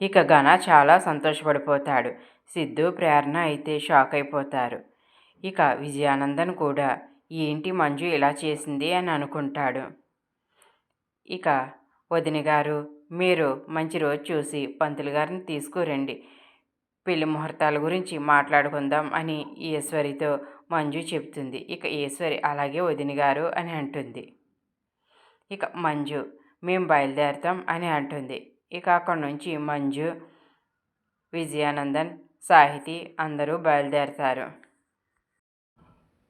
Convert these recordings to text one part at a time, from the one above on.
ఇక ఘన చాలా సంతోషపడిపోతాడు. సిద్ధు ప్రేరణ అయితే షాక్ అయిపోతారు. ఇక విజయానందన్ కూడా ఏంటి మంజు ఇలా చేసింది? అని అనుకుంటాడు. ఇక వదిన గారు మీరు మంచి రోజు చూసి పంతులు గారిని తీసుకురండి. పెళ్ళి ముహూర్తాల గురించి మాట్లాడుకుందాం అని ఈశ్వరితో మంజు చెప్తుంది ఇక ఈశ్వరి అలాగే వదిన గారు అని అంటుంది. ఇక మంజు మేము బయలుదేరుతాం అని అంటుంది. ఇక అక్కడి నుంచి మంజు విజయానందన్ సాహితి అందరూ బయలుదేరతారు.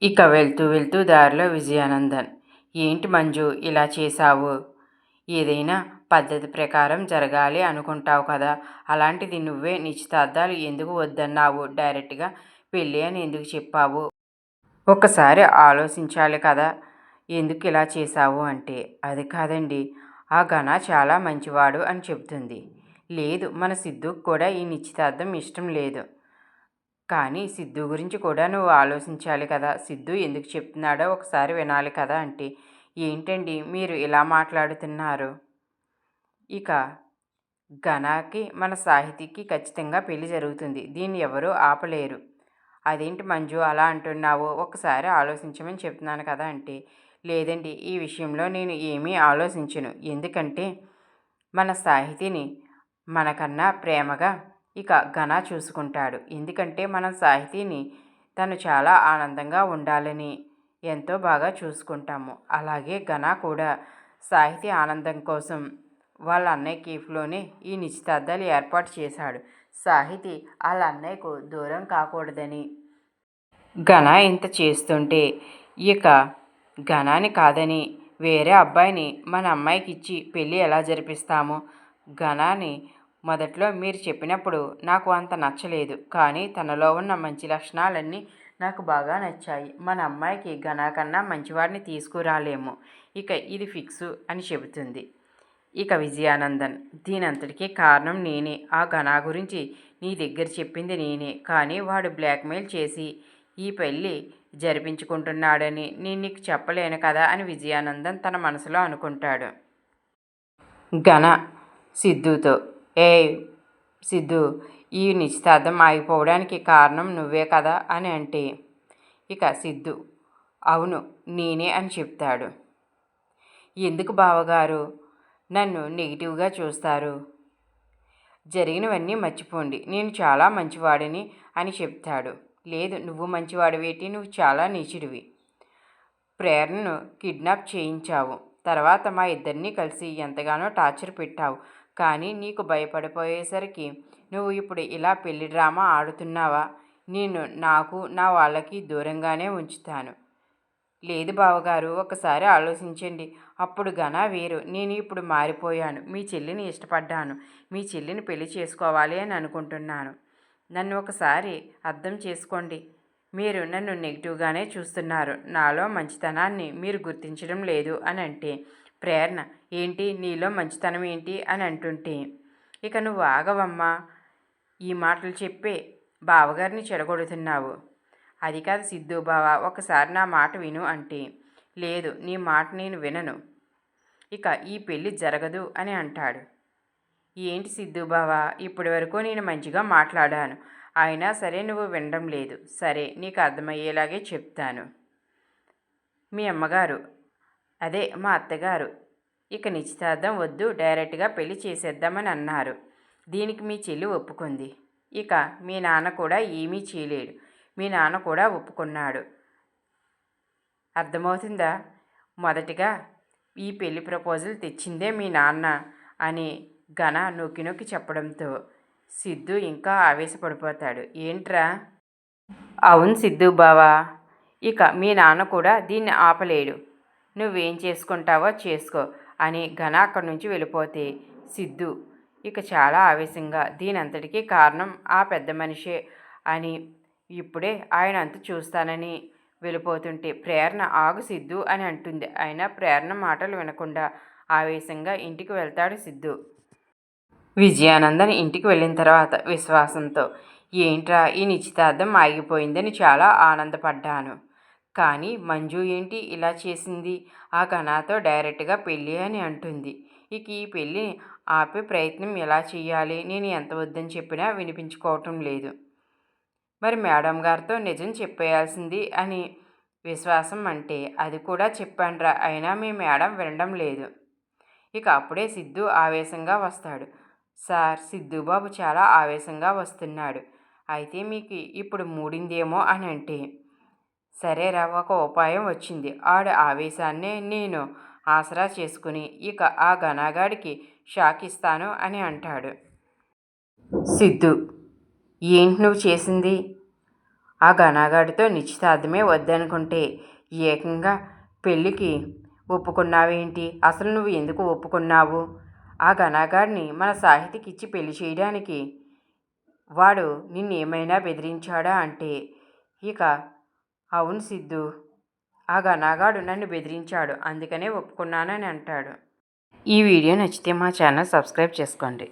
ఇక వెళ్తూ వెళ్తూ దారిలో విజయానందన్. ఏంటి మంజు ఇలా చేశావు? ఏదైనా పద్ధతి ప్రకారం జరగాలి అనుకుంటావు కదా. అలాంటిది నువ్వే నిశ్చితార్థాలు ఎందుకు వద్దన్నావు? డైరెక్ట్గా పెళ్ళి అని ఎందుకు చెప్పావు? ఒక్కసారి ఆలోచించాలి కదా. ఎందుకు ఇలా చేశావు అంటే అది కాదండి. ఆ ఘన చాలా మంచివాడు అని చెబుతుంది. లేదు మన సిద్ధుకు కూడా ఈ నిశ్చితార్థం ఇష్టం లేదు. కానీ సిద్ధు గురించి కూడా నువ్వు ఆలోచించాలి కదా. సిద్ధు ఎందుకు చెప్తున్నాడో ఒకసారి వినాలి కదా అంటే ఏంటండి మీరు ఇలా మాట్లాడుతున్నారు? ఇక ఘనాకి మన సాహితీకి ఖచ్చితంగా పెళ్ళి జరుగుతుంది. దీన్ని ఎవరూ ఆపలేరు. అదేంటి మంజు అలా అంటున్నావు? ఒకసారి ఆలోచించమని చెప్తున్నాను కదా అంటే లేదండి ఈ విషయంలో నేను ఏమీ ఆలోచించను. ఎందుకంటే మన సాహితిని మనకన్నా ప్రేమగా ఇక ఘన చూసుకుంటాడు. ఎందుకంటే మన సాహితీని తను చాలా ఆనందంగా ఉండాలని ఎంతో బాగా చూసుకుంటాము. అలాగే ఘన కూడా సాహితీ ఆనందం కోసం వాళ్ళ అన్నయ్య కేఫ్లోనే ఈ నిశ్చితార్థాలు ఏర్పాటు చేశాడు. సాహితీ వాళ్ళ అన్నయ్యకు దూరం కాకూడదని. ఘన ఇంత చేస్తుంటే ఇక ఘనాన్ని కాదని వేరే అబ్బాయిని మన అమ్మాయికి ఇచ్చి పెళ్ళి ఎలా జరిపిస్తాము? ఘనాన్ని మొదట్లో మీరు చెప్పినప్పుడు నాకు అంత నచ్చలేదు. కానీ తనలో ఉన్న మంచి లక్షణాలన్నీ నాకు బాగా నచ్చాయి. మన అమ్మాయికి ఘనా కన్నా మంచివాడిని తీసుకురాలేము. ఇక ఇది ఫిక్సు అని చెబుతుంది. ఇక విజయానందన్ దీనంతటికీ కారణం నేనే. ఆ ఘనా గురించి నీ దగ్గర చెప్పింది నేనే. కానీ వాడు బ్లాక్మెయిల్ చేసి ఈ పెళ్ళి జరిపించుకుంటున్నాడని నేను నీకు చెప్పలేను కదా అని విజయానందం తన మనసులో అనుకుంటాడు. ఘన సిద్ధుతో ఏ సిద్ధు ఈ నిశ్చితార్థం ఆగిపోవడానికి కారణం నువ్వే కదా అని అంటే ఇక సిద్ధు అవును నేనే అని చెప్తాడు. ఎందుకు బావగారు? నన్ను నెగిటివ్గా చూస్తారు. జరిగినవన్నీ మర్చిపోండి నేను చాలా మంచివాడిని అని చెప్తాడు. లేదు నువ్వు మంచివాడివేటి నువ్వు చాలా నీచుడివి. ప్రేరణను కిడ్నాప్ చేయించావు. తర్వాత మా ఇద్దరిని కలిసి ఎంతగానో టార్చర్ పెట్టావు. కానీ నీకు భయపడిపోయేసరికి నువ్వు ఇప్పుడు ఇలా పెళ్ళి డ్రామా ఆడుతున్నావా? నేను నాకు నా వాళ్ళకి దూరంగానే ఉంచుతాను. లేదు బావగారు ఒకసారి ఆలోచించండి. అప్పుడు ఘన వేరు నేను ఇప్పుడు మారిపోయాను. మీ చెల్లిని ఇష్టపడ్డాను. మీ చెల్లిని పెళ్ళి చేసుకోవాలి అని అనుకుంటున్నాను. నన్ను ఒకసారి అర్థం చేసుకోండి. మీరు నన్ను నెగిటివ్గానే చూస్తున్నారు. నాలో మంచితనాన్ని మీరు గుర్తించడం లేదు అని అంటే ప్రేరణ ఏంటి? నీలో మంచితనం ఏంటి? అని అంటుంటే ఇక నువ్వు ఆగవమ్మా. ఈ మాటలు చెప్పే బావగారిని చెడగొడుతున్నావు. అది కాదు సిద్ధు బావ ఒకసారి నా మాట విను అంటే లేదు నీ మాట నేను వినను. ఇక ఈ పెళ్ళి జరగదు అని అంటాడు. ఏంటి సిద్ధు బావా? ఇప్పటి వరకు నేను మంచిగా మాట్లాడాను. అయినా సరే నువ్వు వినడం లేదు. సరే నీకు అర్థమయ్యేలాగే చెప్తాను. మీ అమ్మగారు. అదే మా అత్తగారు. ఇక నిశ్చితార్థం వద్దు డైరెక్ట్గా పెళ్ళి చేసేద్దామని అన్నారు. దీనికి మీ చెల్లి ఒప్పుకుంది. ఇక మీ నాన్న కూడా ఏమీ చేయలేడు. మీ నాన్న కూడా ఒప్పుకున్నాడు. అర్థమవుతుందా? మొదటిగా ఈ పెళ్ళి ప్రపోజల్ తెచ్చిందే మీ నాన్న అని ఘన నొక్కి నొక్కి చెప్పడంతో సిద్ధు ఇంకా ఆవేశపడిపోతాడు. ఏంట్రా? అవును సిద్ధు బావా ఇక మీ నాన్న కూడా దీన్ని ఆపలేడు. నువ్వేం చేసుకుంటావో చేసుకో అని ఘన అక్కడి నుంచి వెళ్ళిపోతే సిద్ధు ఇక చాలా ఆవేశంగా దీనంతటికీ కారణం ఆ పెద్ద మనిషే అని ఇప్పుడే ఆయన అంత చూస్తానని వెళ్ళిపోతుంటే ప్రేరణ ఆగు సిద్ధు అని అంటుంది. అయినా ప్రేరణ మాటలు వినకుండా ఆవేశంగా ఇంటికి వెళ్తాడు సిద్ధు. విజయానందన్ ఇంటికి వెళ్ళిన తర్వాత విశ్వాసంతో ఏంట్రా ఈ నిశ్చితార్థం ఆగిపోయిందని చాలా ఆనందపడ్డాను. కానీ మంజు ఏంటి ఇలా చేసింది? ఆ కణాతో డైరెక్ట్గా పెళ్ళి అని అంటుంది. ఇక ఈ పెళ్ళి ఆపే ప్రయత్నం ఎలా చేయాలి? నేను ఎంత వద్దని చెప్పినా వినిపించుకోవటం లేదు. మరి మేడం గారితో నిజం చెప్పేయాల్సింది? అని విశ్వాసం అంటే అది కూడా చెప్పానురా అయినా మీ మేడం వినడం లేదు. ఇక అప్పుడే సిద్ధు ఆవేశంగా వస్తాడు. సార్ సిద్ధుబాబు చాలా ఆవేశంగా వస్తున్నాడు. అయితే మీకు ఇప్పుడు మూడిందేమో అని అంటే? సరేరా ఒక ఉపాయం వచ్చింది. ఆడ ఆవేశాన్నే నేను ఆసరా చేసుకుని ఇక ఆ ఘనాగాడికి షాక్ ఇస్తాను అని అంటాడు. సిద్ధు ఏంటి నువ్వు చేసింది? ఆ ఘనాగాడితో నిశ్చితార్థమే వద్దనుకుంటే ఏకంగా పెళ్ళికి ఒప్పుకున్నావేంటి? అసలు నువ్వు ఎందుకు ఒప్పుకున్నావు? ఆ ఘనాగాడిని మన సాహితికిచ్చి పెళ్ళి చేయడానికి వాడు నిన్నేమైనా బెదిరించాడా అంటే ఇక అవును సిద్ధు ఆ ఘనాగాడు నన్ను బెదిరించాడు అందుకనే ఒప్పుకున్నానని అంటాడు. ఈ వీడియో నచ్చితే మా ఛానల్ సబ్స్క్రైబ్ చేసుకోండి.